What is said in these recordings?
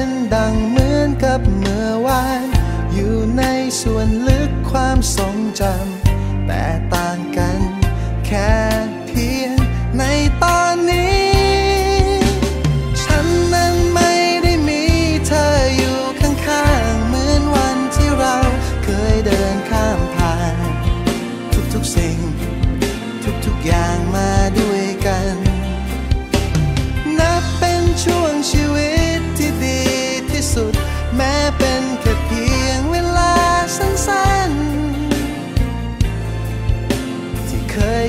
น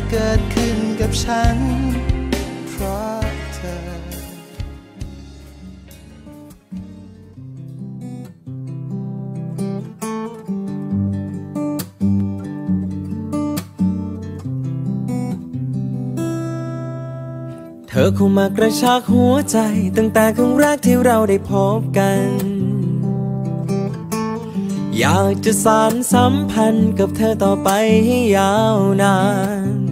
เคยเกิดขึ้นกับฉัน เพราะเธอ เธอเข้ามากระชากหัวใจ ตั้งแต่ครั้งแรกที่เราได้พบกันอยากจะสานสัมพันธ์กับเธอต่อไปให้ยาวนาน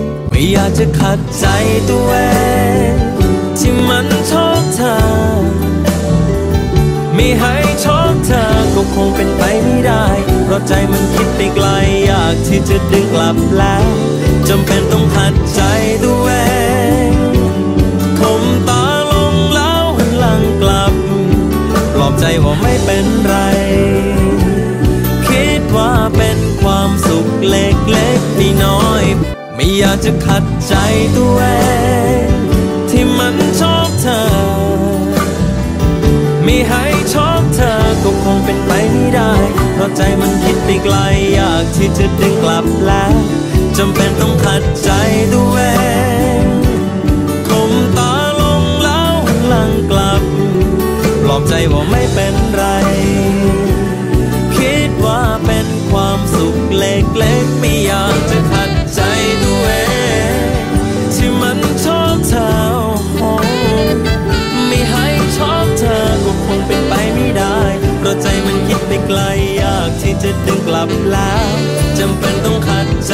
ไม่อยากจะขัดใจตัวเองที่มันชอบเธอ ไม่ให้ชอบเธอก็คงเป็นไปไม่ได้ เพราะใจมันคิดไปไกลอยากที่จะดึงกลับแล้วจำเป็นต้องขัดใจตัวเองคมตาลงแล้วหันหลังกลับ ปลอบใจว่าไม่เป็นไร คิดว่าเป็นความสุขเล็กๆ ไม่อยากจะขัดใจตัวเองที่มันชอบเธอ ไม่ให้ชอบเธอก็คงเป็นไปไม่ได้ เพราะใจมันคิดไปไกลอยากที่จะดึงกลับแล้วจำเป็นต้องขัดใจตัวเองคมตาลงแล้วหันหลังกลับปลอบใจว่าไม่เป็น ที่จะดึงกลับแล้วจำเป็นต้องขัดใจ